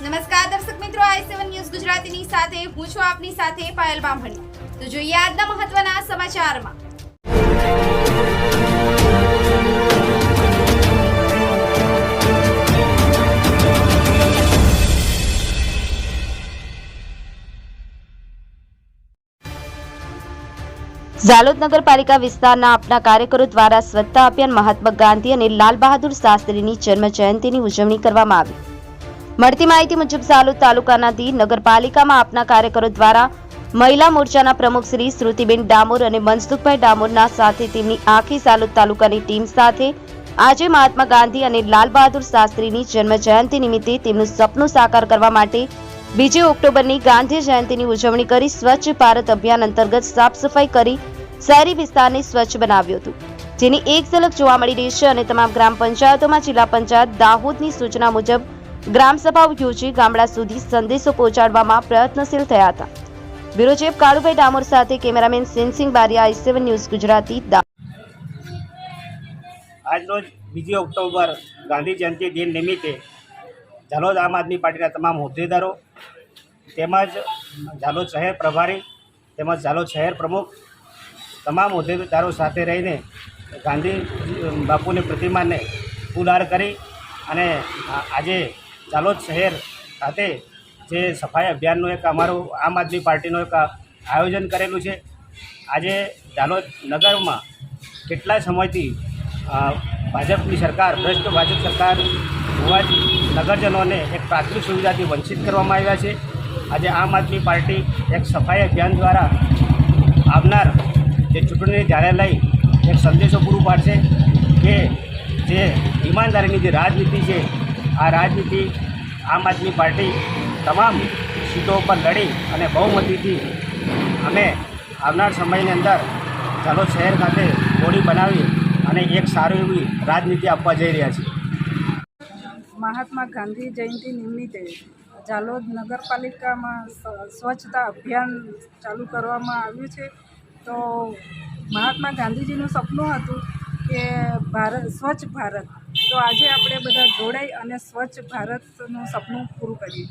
નમસ્કાર દર્શક મિત્રો, આઈ સેવન ન્યૂઝ ગુજરાતીની સાથે, હું છું આપની સાથે પાયલ બામણી. તો જોઈએ આજના મહત્વના સમાચારમાં. ઝાલોદ નગરપાલિકા વિસ્તારના આપના કાર્યકરો દ્વારા સ્વચ્છતા અભિયાન મહાત્મા ગાંધી અને લાલ બહાદુર શાસ્ત્રીની જન્મ જયંતિની ઉજવણી કરવામાં આવી. મળતી માહિતી મુજબ ઝાલોદ તાલુકાનાથી નગરપાલિકામાં આપના કાર્યકરો દ્વારા મહિલા મોરચાના પ્રમુખ શ્રી શ્રુતિબેન ડામોર અને મનસુખભાઈ ડામોરના સાથે તેમની આખી સાલુદ તાલુકાની ટીમ સાથે આજે મહાત્મા ગાંધી અને લાલ બહાદુર શાસ્ત્રીની જન્મ જયંતિ નિમિત્તે તેમનું સપનું સાકાર કરવા માટે બીજી ઓક્ટોબરની ગાંધી જયંતિની ઉજવણી કરી સ્વચ્છ ભારત અભિયાન અંતર્ગત સાફ સફાઈ કરી શહેરી વિસ્તારને સ્વચ્છ બનાવ્યું હતું. જેની એક ઝલક જોવા મળી રહી છે અને તમામ ગ્રામ પંચાયતોમાં જિલ્લા પંચાયત દાહોદની સૂચના મુજબ ગ્રામસભાઓ યોજી ગામડા સુધી સંદેશો પહોંચાડવામાં પ્રયત્નશીલ થયા હતા. બ્યુરો ચીફ કાળુભાઈ ડામોર સાથે cameraman Sensinh Bariya, I seven news Gujarati આજરોજ બીજી ઓક્ટોબર ગાંધી જયંતિ દિન નિમિત્તે ઝાલોદ આમ આદમી પાર્ટીના તમામ હોદ્દેદારો તેમજ ઝાલોદ શહેર પ્રભારી તેમજ ઝાલોદ શહેર પ્રમુખ તમામ હોદ્દેદારો સાથે રહીને ગાંધી બાપુની પ્રતિમાને ફૂલહાર કરી અને આજે ઝાલોદ શહેર ખાતે જે સફાઈ અભિયાનનું એક અમારું આમ આદમી પાર્ટીનું એક આયોજન કરેલું છે. આજે જાલોદ નગરમાં કેટલા સમયથી ભાજપની સરકાર, ભ્રષ્ટ ભાજપ સરકાર હોવા જ નગરજનોને એક પ્રાથમિક સુવિધાથી વંચિત કરવામાં આવ્યા છે. આજે આમ આદમી પાર્ટી એક સફાઈ અભિયાન દ્વારા આવનાર જે ચૂંટણીને ધ્યાને લઈ એક સંદેશો પૂરું પાડશે કે જે ઈમાનદારીની જે રાજનીતિ છે આ રાજનીતિ, આમ આદમી પાર્ટી તમામ સીટો પર લડી અને બહુમતીથી અમે આવનાર સમયની અંદર ઝાલોદ શહેર ખાતે બોડી બનાવી અને એક સારી એવી રાજનીતિ આપવા જઈ રહ્યા છીએ. મહાત્મા ગાંધી જયંતિ નિમિત્તે ઝાલોદ નગરપાલિકામાં સ્વચ્છતા અભિયાન ચાલુ કરવામાં આવ્યું છે. તો મહાત્મા ગાંધીજીનું સપનું હતું કે ભારત, સ્વચ્છ ભારત તો આજે આપણે બધા જોડાઈ અને સ્વચ્છ ભારતનું સપનું પૂરું કરીએ.